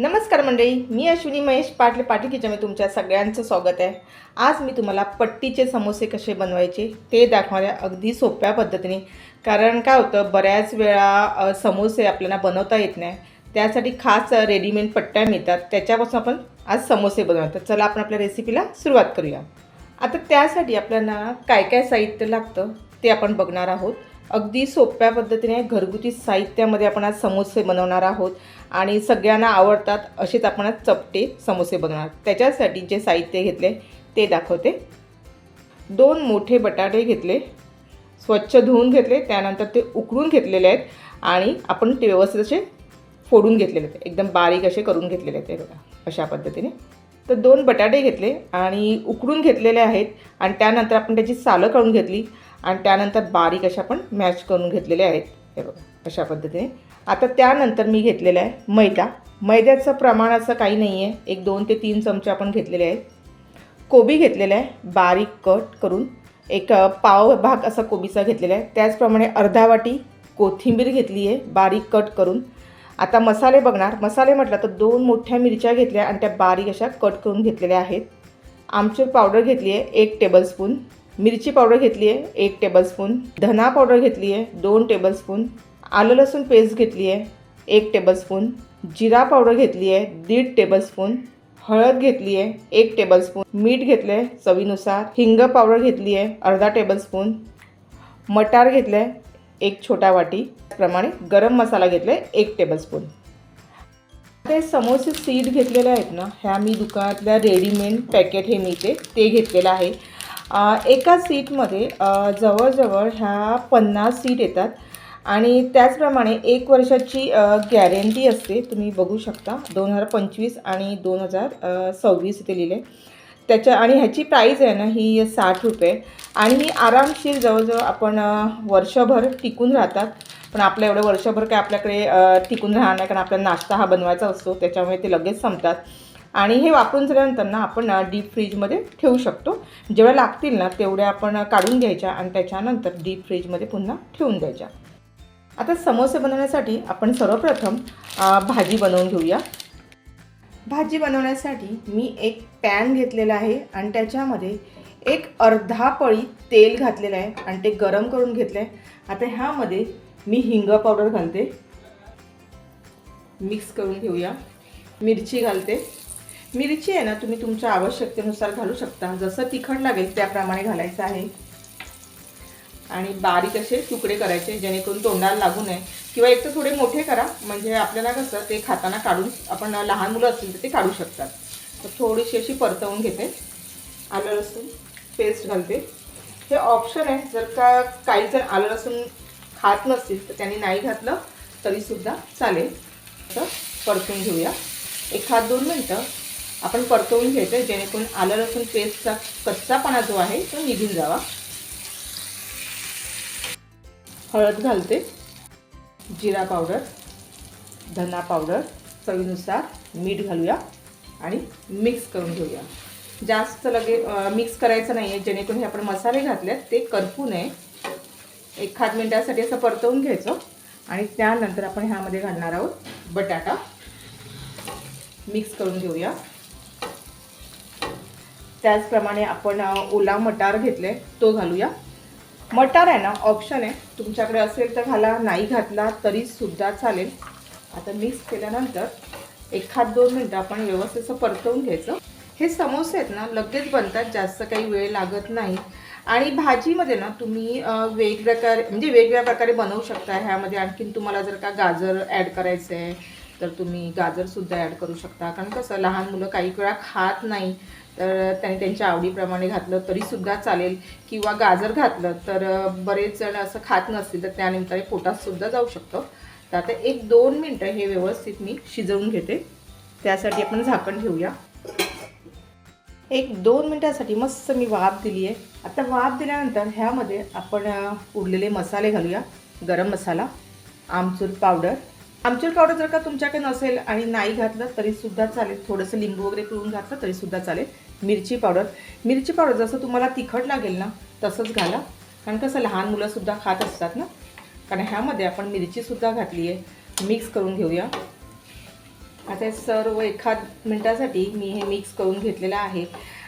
नमस्कार मंडळी मी अश्विनी महेश पाटले पाटील किचनमध्ये तुमच्या सगळ्यांचं स्वागत आहे. आज मी तुम्हाला पट्टीचे समोसे कसे बनवायचे ते दाखवणार अगदी सोप्या पद्धतीने. कारण काय होतं बऱ्याच वेळा समोसे आपल्याला बनवता येत नाही. त्यासाठी खास रेडीमेड पट्ट्या मिळतात. त्याच्यापासून आपण आज समोसे बनवणार. तर चला आपण आपल्या रेसिपीला सुरुवात करूया. आता त्यासाठी आपल्याला काय काय साहित्य लागतं ते आपण बघणार आहोत. अगदी सोप्या पद्धतीने घरगुती साहित्यामध्ये आपण आज समोसे बनवणार आहोत. आणि सगळ्यांना आवडतात असेच आपण चपटे समोसे बनवणार त्याच्यासाठी जे साहित्य घेतले ते दाखवते. दोन मोठे बटाटे घेतले स्वच्छ धुवून घेतले त्यानंतर ते उकळून घेतलेले आहेत आणि आपण ते व्यवस्थित असे फोडून घेतलेले आहेत. एकदम बारीक असे करून घेतलेले आहेत ते बघा अशा पद्धतीने. तर दोन बटाटे घेतले आणि उकडून घेतलेले आहेत आणि त्यानंतर आपण त्याची सालं काढून घेतली आणि त्यानंतर बारीक अशा आपण मॅश करून घेतलेले आहेत. हे बघा अशा पद्धतीने. आता त्यानंतर मी घेतलेला आहे मैदा. मैद्याचं प्रमाण असं काही नाही आहे एक दोन ते तीन चमचे आपण घेतलेले आहेत. कोबी घेतलेला आहे बारीक कट करून. एक पाव भाग असा कोबीचा घेतलेला आहे. त्याचप्रमाणे अर्धा वाटी कोथिंबीर घेतली आहे बारीक कट करून. आता मसाले बघणार. मसाले म्हटलं तर दोन मोठ्या मिरच्या घेतल्या आणि त्या बारीक अशा कट करून घेतलेल्या आहेत. आमचूर पावडर घेतली आहे एक टेबलस्पून. मिरची पावडर घेतली आहे एक टेबलस्पून. धना पावडर घेतली आहे दोन टेबलस्पून. आलं लसूण पेस्ट घेतली आहे एक टेबलस्पून जिरा पावडर घेतली आहे दीड टेबलस्पून हळद घेतली आहे एक टेबलस्पून मीठ घेतलं आहे चवीनुसार. हिंग पावडर घेतली आहे अर्धा टेबलस्पून मटार घेतलं आहे एक छोटा वाटी. त्याप्रमाणे गरम मसाला घेतला आहे एक टेबलस्पून ते समोसे सीड घेतलेले आहेत ना ह्या मी दुकानातल्या रेडीमेड पॅकेट हे मिळते ते घेतलेलं आहे. एका सीटमध्ये जवळजवळ ह्या पन्नास सीट येतात. आणि त्याचप्रमाणे एक वर्षाची गॅरंटी असते. तुम्ही बघू शकता. दोन हजार पंचवीस आणि दोन हजार सव्वीस इथे लिहिले त्याच्या आणि ह्याची प्राईज आहे ना ही साठ रुपये. आणि ही आरामशीर जवळजवळ आपण वर्षभर टिकून राहतात. पण आपल्या एवढं वर्षभर काय आपल्याकडे टिकून राहणार नाही. कारण आपला नाश्ता हा बनवायचा असतो. त्याच्यामुळे ते लगेच संपतात. आणि हे वापरून झाल्यानंतर ना आपण डीप फ्रीजमध्ये ठेवू शकतो. जेवढ्या लागतील ना तेवढ्या आपण काढून घ्यायच्या आणि त्याच्यानंतर डीप फ्रीजमध्ये पुन्हा ठेवून द्यायच्या. आता समोसे बनवण्यासाठी आपण सर्वप्रथम भाजी बनवून घेऊया. भाजी बनवण्यासाठी मी एक पॅन घेतलेला आहे आणि त्याच्यामध्ये एक अर्धा पळी तेल घातलेलं आहे आणि ते गरम करून घेतलं आहे आता ह्यामध्ये मी हिंग पावडर घालते. मिक्स करून घेऊया. मिरची घालते. मिरची आहे ना तुम्ही तुमच्या आवश्यकतेनुसार घालू शकता. जसं तिखट लागेल त्याप्रमाणे घालायचं आहे. आणि बारीक असे तुकडे करायचे जेणेकरून तोंडाला लागू नये. किंवा एक तर थोडे मोठे करा म्हणजे आपल्याला कसं ते खाताना काढून आपण लहान मुलं असतील तर ते काढू शकतात. तर थोडीशी अशी परतवून घेते. आलं लसूण पेस्ट घालते. हे ऑप्शन आहे जर का काही जण आलं लसूण खात नसतील तर त्यांनी नाही घातलं तरीसुद्धा चालेल. तर परतून घेऊया. एखाद दोन मिनटं आपण परतवून घ्यायचं जेणेकरून आलं लसूण पेस्टचा कच्चापणा जो आहे तो निघून जावा. हळद घालते जिरा पावडर धना पावडर चवीनुसार मीठ घालूया आणि मिक्स करून घेऊया. जास्त लगे मिक्स करायचं नाही आहे जेणेकरून हे आपण मसाले घातलेत ते करपू नये. एखाद मिनटासाठी असं परतवून घ्यायचं आणि त्यानंतर आपण ह्यामध्ये घालणार आहोत बटाटा. मिक्स करून घेऊया. त्याचप्रमाणे आपण ओला मटार घेतले तो घालूया. मटार आहे ना ऑप्शन आहे. तुमच्याकडे असेल तर घाला नाही घातला तरी सुद्धा चालेल. आता मिक्स केल्यानंतर एखाद दोन मिनटं आपण व्यवस्थित असं परतवून घ्यायचं. हे समोसे आहेत ना लगेच बनतात जास्त काही वेळ लागत नाही. आणि भाजीमध्ये ना तुम्ही अ, वेगवेगळ्या म्हणजे वेगवेगळ्या प्रकारे बनवू शकता. ह्यामध्ये आणखीन तुम्हाला जर का गाजर ॲड करायचं आहे तर तुम्ही गाजरसुद्धा ॲड करू शकता. कारण कसं लहान मुलं काही वेळा खात नाही. तर त्यांनी त्यांच्या आवडीप्रमाणे घातलं तरीसुद्धा चालेल. किंवा गाजर घातलं तर बरेच जण असं खात नसतील तर त्यानिमित्ताने पोटातसुद्धा जाऊ शकतं. तर आता एक दोन मिनटं हे व्यवस्थित मी शिजवून घेते. त्यासाठी आपण झाकण ठेवूया. एक दोन मिनटासाठी मस्त मी वाफ दिली आहे. आता वाफ दिल्यानंतर ह्यामध्ये आपण उरलेले मसाले घालूया. गरम मसाला आमचूर पावडर आमचूर पावडर जर का तुमच्याकडे नसेल आणि नाही घातलं तरीसुद्धा चालेल. थोडंसं लिंबू वगैरे पिळून घातलं तरीसुद्धा चालेल. मिरची पावडर. मिरची पावडर जसं तुम्हाला तिखट लागेल ना तसंच घाला. कारण कसं लहान मुलंसुद्धा खात असतात ना. कारण ह्यामध्ये आपण मिरचीसुद्धा घातली आहे. मिक्स करून घेऊया. आता सर्व एखाद मिनटासाठी मी हे मिक्स करून घेतलेलं आहे.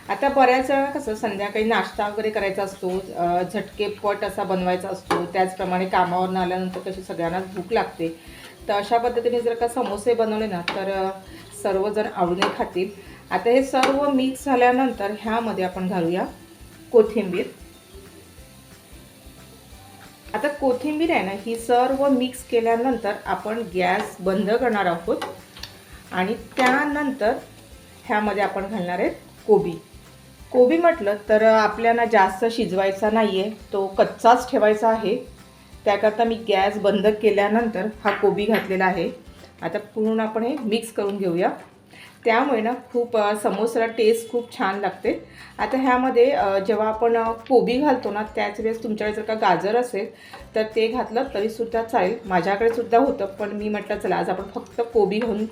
आता बऱ्याच वेळा कसं संध्याकाळी नाश्ता वगैरे करायचा असतो. झटके झटकेपट असा बनवायचा असतो. त्याचप्रमाणे कामावरून आल्यानंतर कशी सगळ्यांनाच भूक लागते. तर अशा पद्धतीने जर का समोसे बनवले ना तर सर्वजण आवडीने खातील. आता हे सर्व मिक्स झाल्यानंतर ह्यामध्ये आपण घालूया कोथिंबीर. आता कोथिंबीर आहे ना ही सर्व मिक्स केल्यानंतर आपण गॅस बंद करणार आहोत. आणि त्यानंतर ह्यामध्ये आपण घालणार आहेत कोबी. कोबी म्हटलं तर आपल्याला जास्त शिजवायचा नाही आहे तो कच्चाच ठेवायचा आहे. त्याकरता मी गॅस बंद केल्यानंतर हा कोबी घातलेला आहे. आता पूर्ण आपण हे मिक्स करून घेऊया. त्यामुळे ना खूप समोसाला टेस्ट खूप छान लागते. आता ह्यामध्ये जेव्हा आपण कोबी घालतो ना त्याच वेळेस तुमच्याकडे जर का गाजर असेल तर ते घातलं तरीसुद्धा चालेल. माझ्याकडे सुद्धा होतं पण मी म्हटलं चला आज आपण फक्त कोबी घेऊन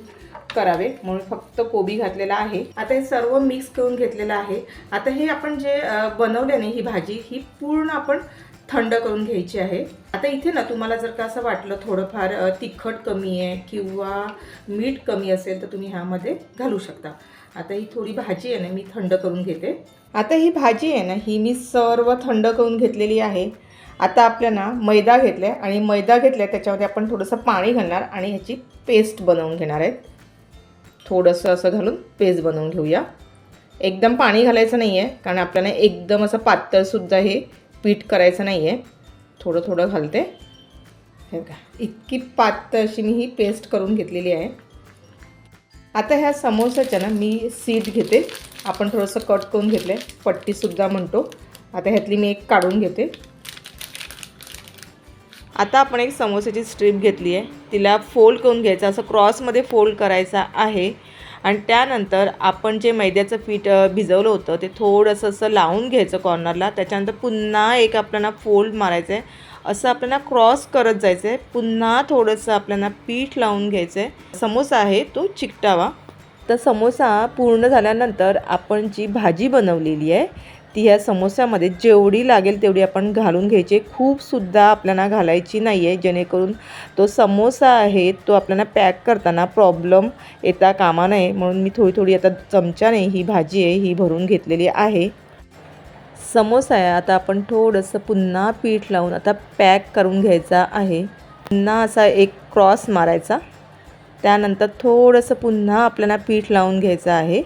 करावे. म्हणून फक्त कोबी घातलेला आहे. आता हे सर्व मिक्स करून घेतलेलं आहे. आता हे आपण जे बनवल्याने ही भाजी ही पूर्ण आपण थंड करून घ्यायची आहे. आता इथे ना तुम्हाला जर का असं वाटलं थोडंफार तिखट कमी आहे किंवा मीठ कमी असेल तर तुम्ही ह्यामध्ये घालू शकता. आता ही थोडी भाजी आहे ना मी थंड करून घेते. आता ही भाजी आहे ना ही मी सर्व थंड करून घेतलेली आहे. आता आपल्याला मैदा घेतला आहे आणि मैदा घेतला आहे त्याच्यामध्ये आपण थोडंसं पाणी घालणार आणि ह्याची पेस्ट बनवून घेणार आहेत थोडंसं असं घालून पेस्ट बनवून घेऊया. एकदम पाणी घालायचं नाही आहे कारण आपल्याला एकदम असं पातळसुद्धा हे पीठ करायचं नाही आहे थोडं थोडं घालते. हे का इतकी पातळ अशी मी ही पेस्ट करून घेतलेली आहे. आता ह्या समोसाच्या ना मी सीट घेते. आपण थोडंसं कट करून घेतलं आहे पट्टीसुद्धा म्हणतो. आता ह्यातली मी एक काढून घेते. आता आपण एक समोसाची स्ट्रीप घेतली आहे तिला फोल्ड करून घ्यायचं. असं क्रॉसमध्ये फोल्ड करायचा आहे. आणि त्यानंतर आपण जे मैद्याचं पीठ भिजवलं होतं ते थोडंसं असं लावून घ्यायचं कॉर्नरला त्याच्यानंतर पुन्हा एक आपल्याला फोल्ड मारायचं. आहे असं आपल्याला क्रॉस करत जायचं. आहे पुन्हा थोडंसं आपल्याला पीठ लावून घ्यायचं. आहे समोसा आहे तो चिकटावा. तर समोसा पूर्ण झाल्यानंतर आपण जी भाजी बनवलेली आहे ती ह्या समोस्यामध्ये जेवढी लागेल तेवढी आपण घालून घ्यायची खूपसुद्धा आपल्याला घालायची नाही आहे. जेणेकरून तो समोसा आहे तो आपल्याला पॅक करताना प्रॉब्लेम येता कामा नये. म्हणून मी थोडी थोडी आता चमच्याने ही भाजी आहे ही भरून घेतलेली आहे. समोसा आहे. आता आपण थोडंसं पुन्हा पीठ लावून आता पॅक करून घ्यायचा आहे. पुन्हा असा एक क्रॉस मारायचा. त्यानंतर थोडंसं पुन्हा आपल्याला पीठ लावून घ्यायचं आहे.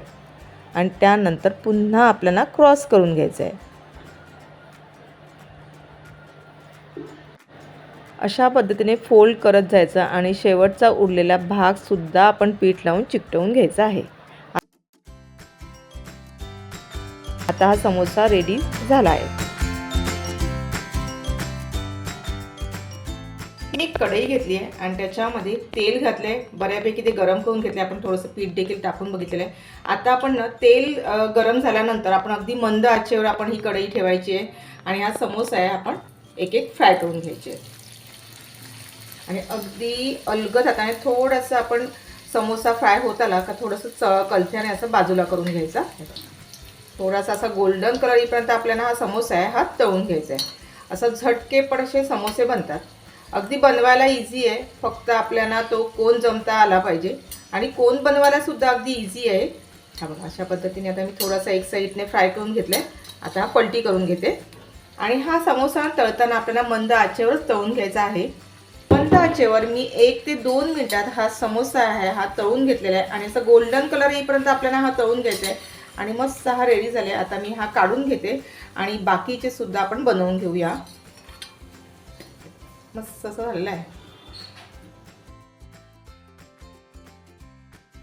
आणि त्यानंतर पुन्हा आपल्याला क्रॉस करून घ्यायचं आहे अशा पद्धतीने फोल्ड करत जायचं आणि शेवटचा उरलेला भागसुद्धा आपण पीठ लावून चिकटवून घ्यायचा आहे. आता हा समोसा रेडी झाला आहे. एक कढई घेतली आहे आणि त्याच्यामध्ये तेल घातलं आहे बऱ्यापैकी ते गरम करून घेतले आपण थोडंसं पीठ देखील टाकून बघितलेलं आहे. आता आपण ना तेल गरम झाल्यानंतर आपण अगदी मंद आचेवर आपण ही कढई ठेवायची आहे. आणि हा समोसा आहे आपण एक एक फ्राय करून घ्यायचे आहे. आणि अगदी अलगद हाताने थोडंसं आपण समोसा फ्राय होत आला का थोडंसं च कलथ्याने असं बाजूला करून घ्यायचा. थोडासा असा गोल्डन कलर येईपर्यंत आपल्याला हा समोसा आहे हा तळून घ्यायचा आहे. असं झटके पण असे समोसे बनतात. अगदी बनवायला इझी आहे. फक्त आपल्याला तो कोण जमता आला पाहिजे. आणि कोण बनवायला सुद्धा अगदी इझी आहे. हा बघा अशा पद्धतीने आता मी थोडासा एक साईडने फ्राय करून घेतला आहे आता हा पलटी करून घेते. आणि हा समोसा तळताना आपल्याला मंद आचेवरच तळून घ्यायचा आहे. मंद आचेवर मी एक ते दोन मिनटात हा समोसा आहे हा तळून घेतलेला आहे. आणि असं गोल्डन कलर येईपर्यंत आपल्याला हा तळून घ्यायचा आहे. आणि मस्त हा रेडी झाले आता मी हा काढून घेते. आणि बाकीचे सुद्धा आपण बनवून घेऊया. मस्त असं झालेलं आहे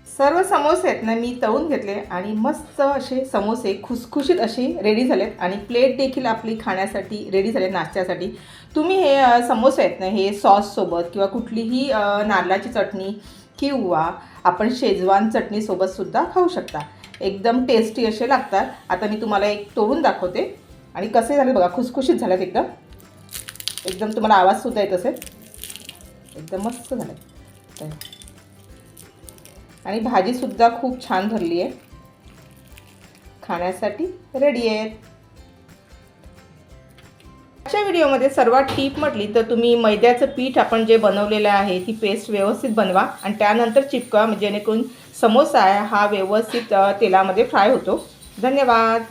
सर्व समोसे आहेत ना मी तळून घेतले आणि मस्त असे समोसे खुसखुशीत असे रेडी झालेत. आणि प्लेट देखील आपली खाण्यासाठी रेडी झाले नाश्त्यासाठी. तुम्ही हे समोसे आहेत ना हे सॉससोबत किंवा कुठलीही नारळाची चटणी किंवा आपण शेजवान चटणीसोबतसुद्धा खाऊ शकता. एकदम टेस्टी असे लागतात. आता मी तुम्हाला एक तोडून दाखवते. आणि कसे झाले बघा खुसखुशीत झाल्यात एकदम. एकदम तुम्हाला आवाजसुद्धा येत असेल. एकदम मस्त झालं तर. आणि भाजीसुद्धा खूप छान भरली आहे. खाण्यासाठी रेडी आहेत. आजच्या व्हिडिओमध्ये सर्वात टीप म्हटली तर तुम्ही मैद्याचं पीठ आपण जे बनवलेलं आहे ती पेस्ट व्यवस्थित बनवा आणि त्यानंतर चिपका म्हणजे जेणेकरून समोसा आहे हा व्यवस्थित तेलामध्ये फ्राय होतो. धन्यवाद.